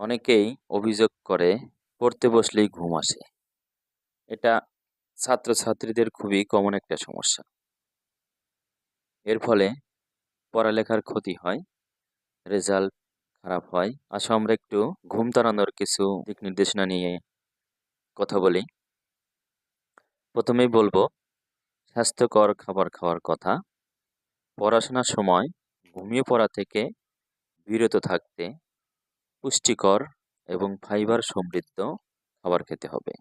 অনেকেই অভিযোগ করে, পড়তে বসলেই ঘুম আসে। এটা ছাত্রছাত্রীদের খুবই কমন একটা সমস্যা। এর ফলে পড়ালেখার ক্ষতি হয় রেজাল্ট খারাপ হয়। আসো আমরা একটু ঘুম তাড়ানোর কিছু দিক নির্দেশনা নিয়ে কথা বলি। প্রথমেই বলব, স্বাস্থ্যকর খাবার খাওয়ার কথা। পড়াশোনার সময় ঘুমিয়ে পড়া থেকে বিরত থাকতে পুষ্টিকর এবং ফাইবার সমৃদ্ধ খাবার খেতে হবে।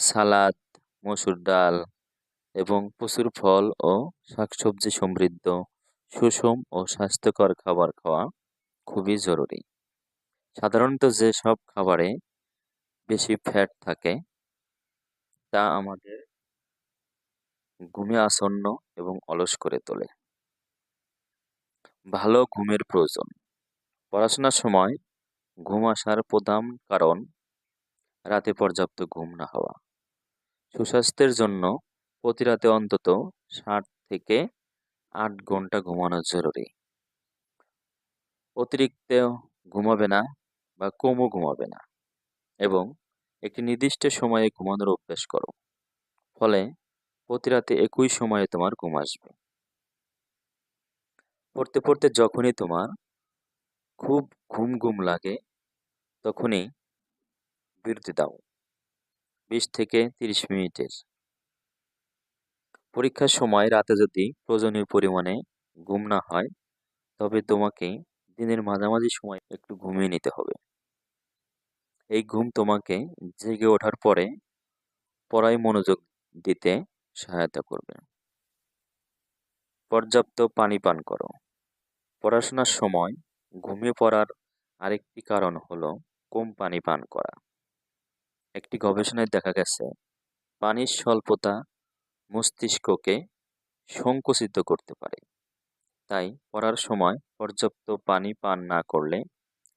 সালাদ, মসুর ডাল এবং প্রচুর ফল ও শাকসবজি সমৃদ্ধ, সুষম ও স্বাস্থ্যকর খাবার খাওয়া খুবই জরুরি। সাধারণত যেসব খাবারে বেশি ফ্যাট থাকে, তা আমাদের ঘুমে আসন্ন এবং অলস করে তোলে। ভালো ঘুমের প্রয়োজন। পড়াশোনার সময় ঘুম আসার প্রধান কারণ রাতে পর্যাপ্ত ঘুম না হওয়া। সুস্বাস্থ্যের জন্য প্রতি রাতে অন্তত ষাট থেকে আট ঘণ্টা ঘুমানো জরুরি। অতিরিক্ত ঘুমাবে না বা কমও ঘুমাবে না এবং একটি নির্দিষ্ট সময়ে ঘুমানোর অভ্যাস করো। ফলে প্রতি রাতে একই সময়ে তোমার ঘুম আসবে। পড়তে পড়তে যখনই তোমার খুব ঘুম ঘুম লাগে তখনই বিরতি দাও। বিশ থেকে তিরিশ মিনিটের। পরীক্ষার সময় রাতে যদি প্রয়োজনীয় পরিমাণে ঘুম না হয়, তবে তোমাকে দিনের মাঝামাঝি সময় একটু ঘুমিয়ে নিতে হবে। এই ঘুম তোমাকে জেগে ওঠার পরে পড়ায় মনোযোগ দিতে সহায়তা করবে। পর্যাপ্ত পানি পান করো। পড়াশোনার সময় ঘুমিয়ে পড়ার আরেকটি কারণ হলো কম পানি পান করা। একটি গবেষণায় দেখা গেছে পানির স্বল্পতা মস্তিষ্ককে সংকুচিত করতে পারে। তাই পড়ার সময় পর্যাপ্ত পানি পান না করলে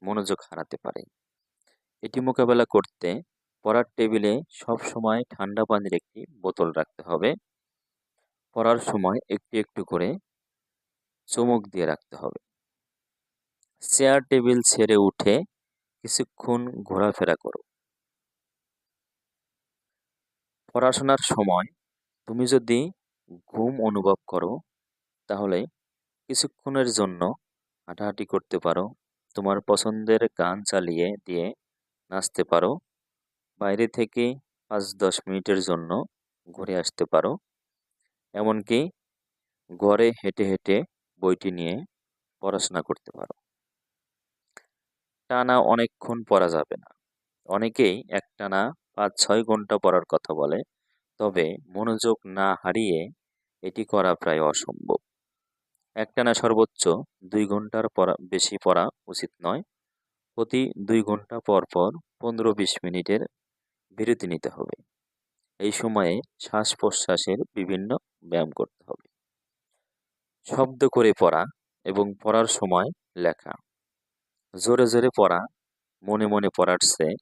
মনোযোগ হারাতে পারে। এটি মোকাবেলা করতে পড়ার টেবিলে সব সময় ঠান্ডা পানির একটি বোতল রাখতে হবে। পড়ার সময় একটু একটু করে চমক দিয়ে রাখতে হবে। চেয়ার টেবিল ছেড়ে উঠে কিছুক্ষণ ঘোরাফেরা করো। পড়াশোনার সময় তুমি যদি ঘুম অনুভব করো, তাহলে কিছুক্ষণের জন্য হাঁটাহাঁটি করতে পারো, তোমার পছন্দের গান চালিয়ে দিয়ে নাচতে পারো, বাইরে থেকে পাঁচ দশ মিনিটের জন্য ঘুরে আসতে পারো। এমনকি ঘরে হেঁটে হেঁটে বইটি নিয়ে পড়াশোনা করতে পারো। টানা অনেকক্ষণ পড়া যাবে না। অনেকেই একটানা পাঁচ ছয় ঘণ্টা পড়ার কথা বলে, তবে মনোযোগ না হারিয়ে এটি করা প্রায় অসম্ভব। একটানা সর্বোচ্চ দুই ঘণ্টার পড়া, বেশি পড়া উচিত নয়। প্রতি দুই ঘণ্টা পর পর পনেরো বিশ মিনিটের বিরতি নিতে হবে। এই সময়ে শ্বাস প্রশ্বাসের বিভিন্ন ব্যায়াম করতে হবে। শব্দ করে পড়া এবং পড়ার সময় লেখা। জোরে জোরে পড়া, মনে মনে পড়ার চেয়ে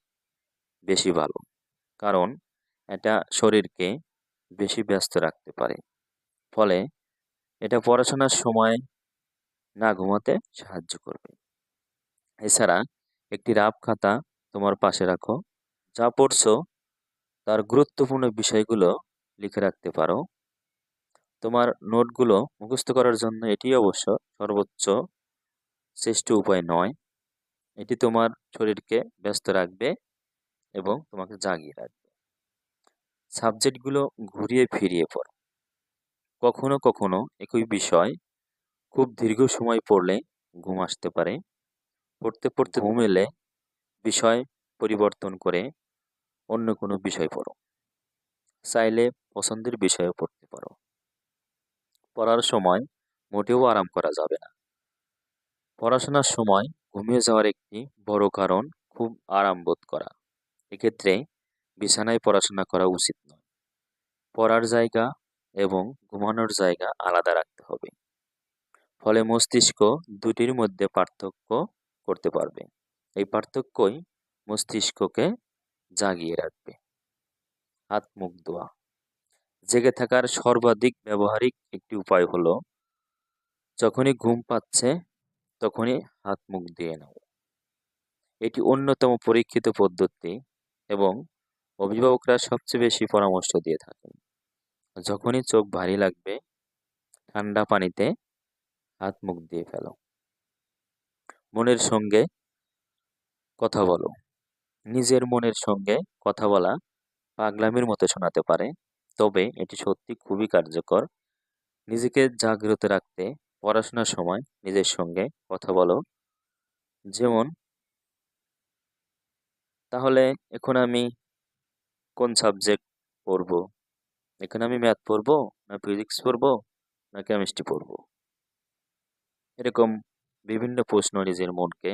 বেশি ভালো। কারণ এটা শরীরকে বেশি ব্যস্ত রাখতে পারে। ফলে এটা পড়াশোনার সময় না ঘুমাতে সাহায্য করবে। এছাড়া একটি রাব খাতা তোমার পাশে রাখো, যা পড়ছো, তার গুরুত্বপূর্ণ বিষয়গুলো লিখে রাখতে পারো। তোমার নোটগুলো মুখস্থ করার জন্য এটি অবশ্য সর্বোচ্চ শ্রেষ্ঠ উপায় নয়। এটি তোমার শরীরকে ব্যস্ত রাখবে এবং তোমাকে জাগিয়ে রাখবে। সাবজেক্টগুলো ঘুরিয়ে ফিরিয়ে পড়ো। কখনো কখনো একই বিষয় খুব দীর্ঘ সময় পড়লে ঘুম আসতে পারে। পড়তে পড়তে ঘুম এলে বিষয় পরিবর্তন করে অন্য কোনো বিষয় পড়ো। চাইলে পছন্দের বিষয়ে পড়তে পারো। পড়ার সময় মোটেও আরাম করা যাবে না। পড়াশোনার সময় ঘুমিয়ে যাওয়ার একটি বড় কারণ খুব আরাম বোধ করা। এক্ষেত্রে বিছানায় পড়াশোনা করা উচিত নয়। পড়ার জায়গা এবং ঘুমানোর জায়গা আলাদা রাখতে হবে। ফলে মস্তিষ্ক দুটির মধ্যে পার্থক্য করতে পারবে। এই পার্থক্যই মস্তিষ্ককে জাগিয়ে রাখবে। হাত, মুখ ধোয়া জেগে থাকার সর্বাধিক ব্যবহারিক একটি উপায় হলো, যখনই ঘুম পাচ্ছে তখনই হাত মুখ দিয়ে নাও। এটি অন্যতম পরীক্ষিত পদ্ধতি এবং অভিভাবকরা সবচেয়ে বেশি পরামর্শ দিয়ে থাকেন। যখনই চোখ ভারী লাগবে, ঠান্ডা পানিতে হাত মুখ দিয়ে ফেলো। মনের সঙ্গে কথা বলো। নিজের মনের সঙ্গে কথা বলা পাগলামির মতো শোনাতে পারে, তবে এটি সত্যি খুবই কার্যকর। নিজেকে জাগ্রত রাখতে পড়াশোনার সময় নিজের সঙ্গে কথা বলো। যেমন, তাহলে এখন আমি কোন সাবজেক্ট পড়ব? এখানে আমি ম্যাথ পড়ব, না ফিজিক্স পড়ব, না কেমিস্ট্রি পড়ব? এরকম বিভিন্ন প্রশ্ন নিজের মনকে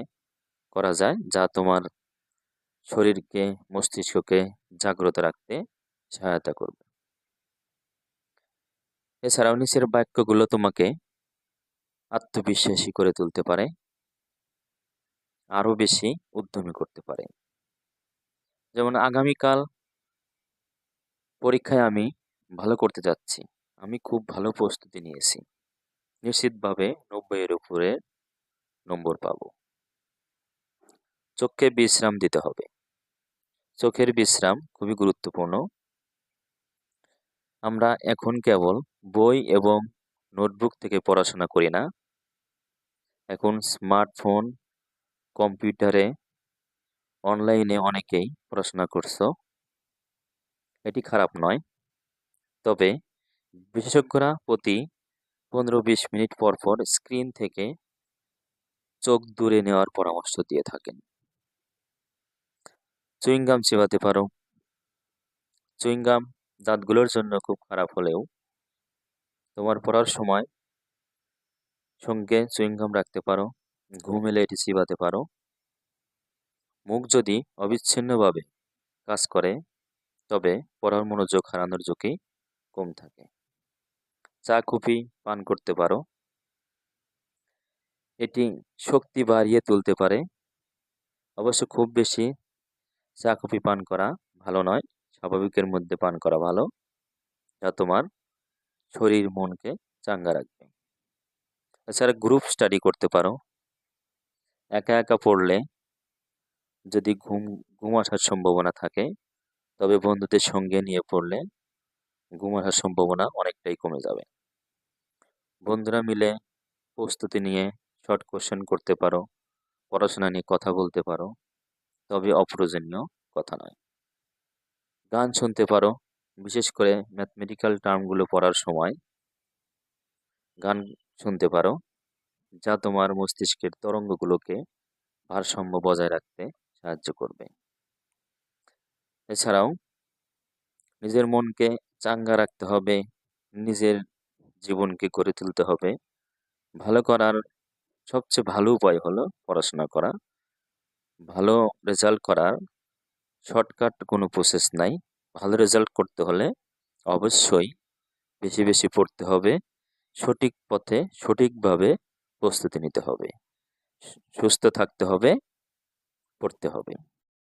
করা যায়, যা তোমার শরীরকে, মস্তিষ্ককে জাগ্রত রাখতে সহায়তা করবে। এছাড়াও নিচের বাক্যগুলো তোমাকে আত্মবিশ্বাসী করে তুলতে পারে। আরও বেশি উদ্যমী করতে পারে। যেমন আগামীকাল পরীক্ষায় আমি ভালো করতে যাচ্ছি। আমি খুব ভালো প্রস্তুতি নিয়েছি। নিশ্চিতভাবে নব্বইয়ের উপরে নম্বর পাব। চোখকে বিশ্রাম দিতে হবে। চোখের বিশ্রাম খুবই গুরুত্বপূর্ণ। আমরা এখন কেবল বই এবং নোটবুক থেকে পড়াশোনা করি না। এখন স্মার্টফোন, কম্পিউটারে, অনলাইনে অনেকেই পড়াশোনা করছ। এটি খারাপ নয়। তবে বিশেষজ্ঞরা প্রতি পনেরো বিশ মিনিট পর পর স্ক্রিন থেকে চোখ দূরে নেওয়ার পরামর্শ দিয়ে থাকেন। চুইংগাম চেবাতে পারো। চুইংগাম দাঁতগুলোর জন্য খুব খারাপ হলেও তোমার পড়ার সময় সঙ্গে চুইংগাম রাখতে পারো, ঘুম এলে এটি চিবাতে পারো। মুখ যদি অবিচ্ছিন্নভাবে কাজ করে, তবে পড়ার মনোযোগ হারানোর ঝুঁকি কম থাকে। চা, কফি, পান করতে পারো। এটি শক্তি বাড়িয়ে তুলতে পারে। অবশ্য খুব বেশি চা, কফি, পান করা ভালো নয়। স্বাভাবিকের মধ্যে পান করা ভালো, যা তোমার শরীর, মনকে চাঙ্গা রাখবে। এছাড়া গ্রুপ স্টাডি করতে পারো। একা একা পড়লে যদি ঘুম ঘুম আসার সম্ভাবনা থাকে, তবে বন্ধুদের সঙ্গে নিয়ে পড়লে ঘুম আসার সম্ভাবনা অনেকটাই কমে যাবে। বন্ধুরা মিলে প্রস্তুতি নিয়ে শর্ট কোশ্চেন করতে পারো, পড়াশোনা নিয়ে কথা বলতে পারো, তবে অপ্রয়োজনীয় কথা নয়। গান শুনতে পারো বিশেষ করে ম্যাথমেটিক্যাল টার্মগুলো পড়ার সময়। গান শুনতে পারো, যা তোমার মস্তিষ্কের তরঙ্গগুলোকে ভারসাম্য বজায় রাখতে সাহায্য করবে। এছাড়াও, নিজের মনকে চাঙ্গা রাখতে হবে, নিজের জীবনকে গড়ে তুলতে হবে। ভালো করার সবচেয়ে ভালো উপায় হলো পড়াশোনা করা। ভালো রেজাল্ট করার শর্টকাট কোনো প্রসেস নাই। ভালো রেজাল্ট করতে হলে অবশ্যই বেশি বেশি পড়তে হবে। সঠিক পথে সঠিকভাবে প্রস্তুতি নিতে হবে। সুস্থ থাকতে হবে, পড়তে হবে।